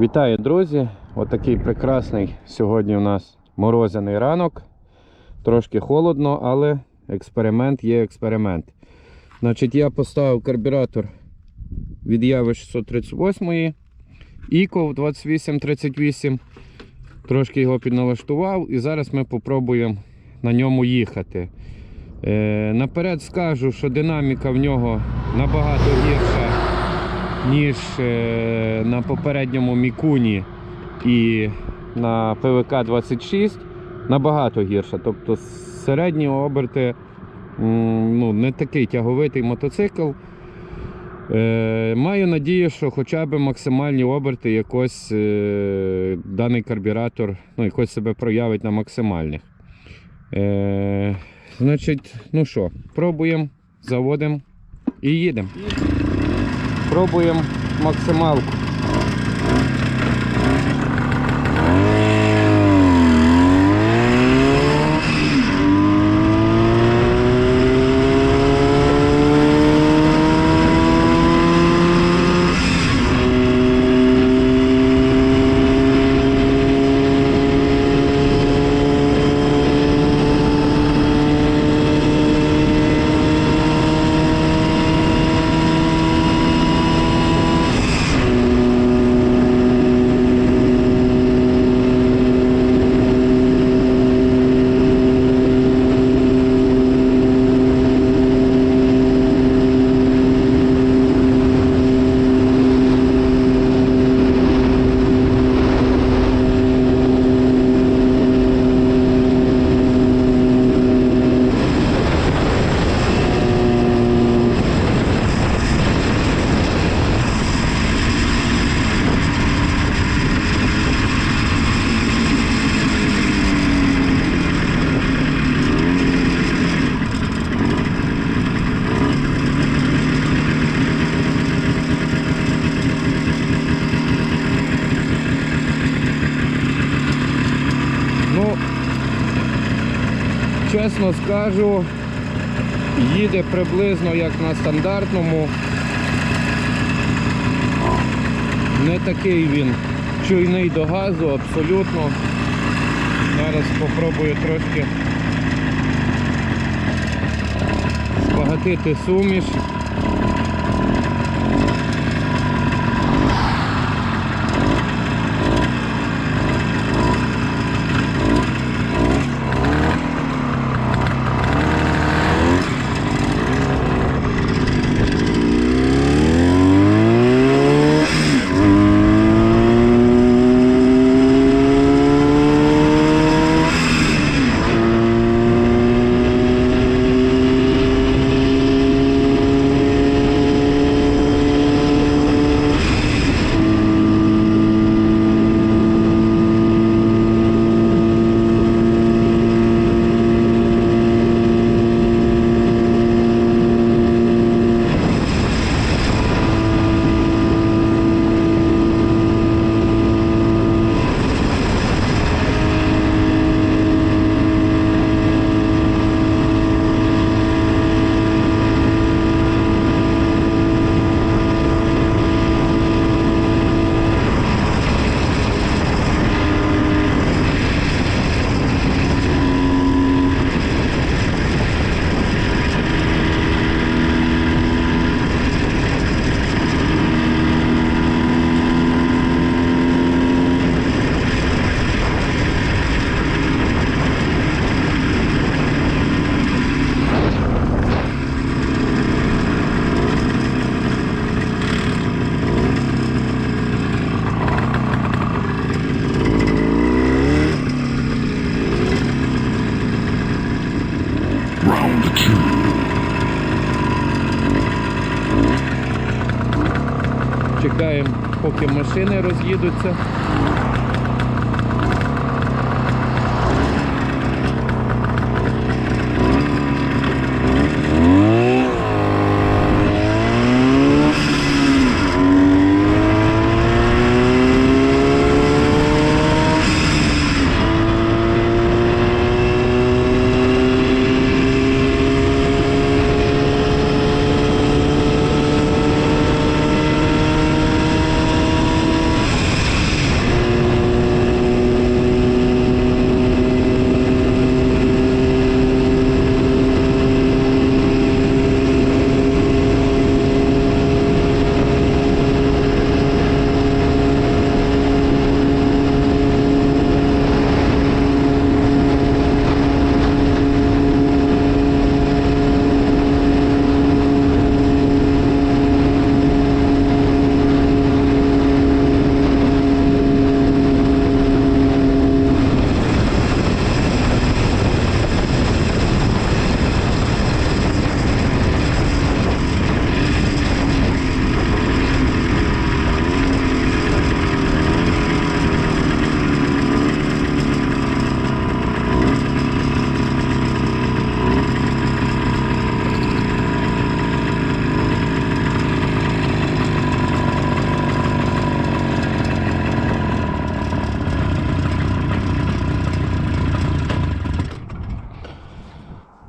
Вітаю, друзі! Отакий прекрасний сьогодні у нас морозяний ранок. Трошки холодно, але експеримент є експеримент. Значить, я поставив карбюратор від Яви 638 Іко 2838. Трошки його підналаштував і зараз ми попробуємо на ньому їхати. Е, наперед скажу, що динаміка в нього набагато гірша ніж е, на попередньому Мікуні і на ПВК 26 набагато гірша. Тобто середні оберти ну, не такий тяговитий мотоцикл. Е, маю надію, що хоча б максимальні оберти якось е, даний карбюратор ну, якось себе проявить на максимальних. Е, значить, ну що, пробуємо, заводимо і їдемо. Пробуємо максималку. Чесно скажу, їде приблизно як на стандартному. Не такий він чуйний до газу, абсолютно. Зараз спробую трошки збагатити суміш. Чекаємо, поки машини роз'їдуться.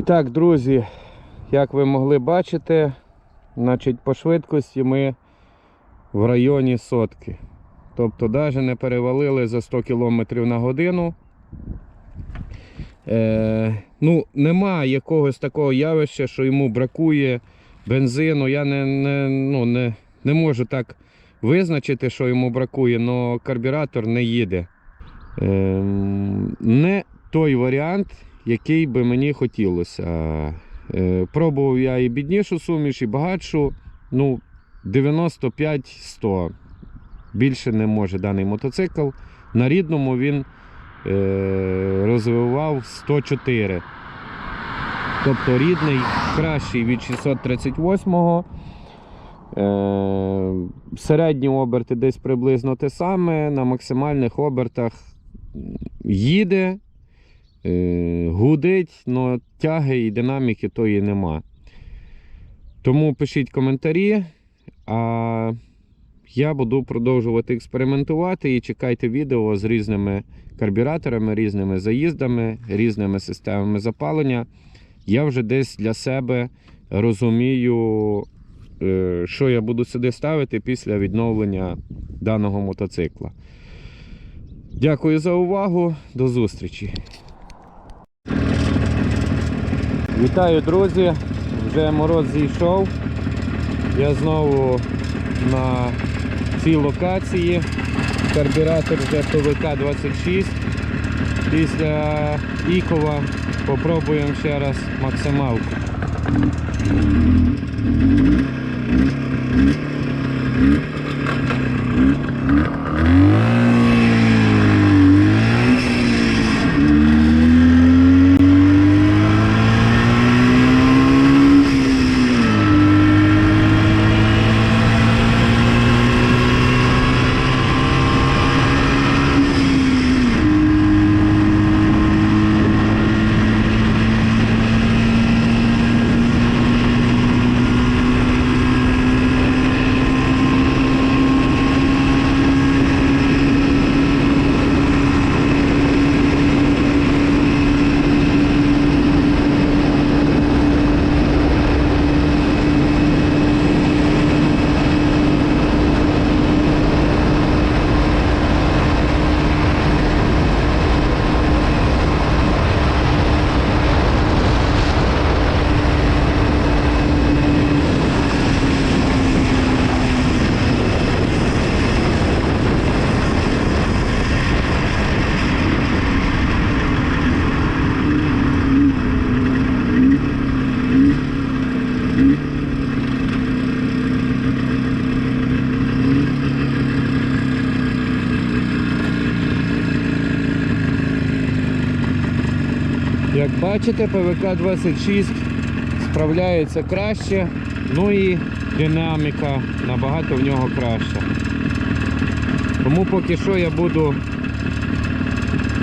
І так, друзі, як ви могли бачити, значить, по швидкості ми в районі сотки. Тобто навіть не перевалили за 100 км на годину. Е, ну, нема якогось такого явища, що йому бракує бензину. Я не, не, ну, не, не можу так визначити, що йому бракує, але карбюратор не їде. Е, не той варіант, який би мені хотілося. Е, пробував я і біднішу суміш, і багатшу. Ну, 95-100. Більше не може даний мотоцикл. На рідному він е, розвивав 104. Тобто рідний кращий від 638-го. Е, середні оберти десь приблизно те саме. На максимальних обертах їде, гудить, але тяги і динаміки тої нема. Тому пишіть коментарі. А я буду продовжувати експериментувати і чекайте відео з різними карбюраторами, різними заїздами, різними системами запалення. Я вже десь для себе розумію, е, що я буду сюди ставити після відновлення даного мотоцикла. Дякую за увагу. До зустрічі. Вітаю, друзі! Вже мороз зійшов. Я знову на цій локації. Карбюратор вже ПВК 26. Після Ікова попробуємо ще раз максималку. Як бачите, ПВК 26 справляється краще, ну і динаміка набагато в нього краща. Тому поки що я буду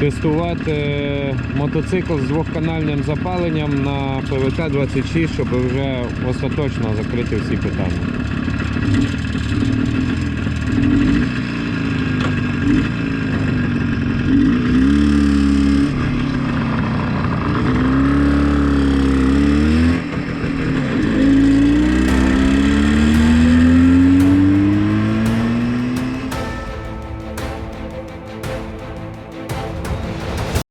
тестувати мотоцикл з двохканальним запаленням на ПВК 26, щоб вже остаточно закрити всі питання.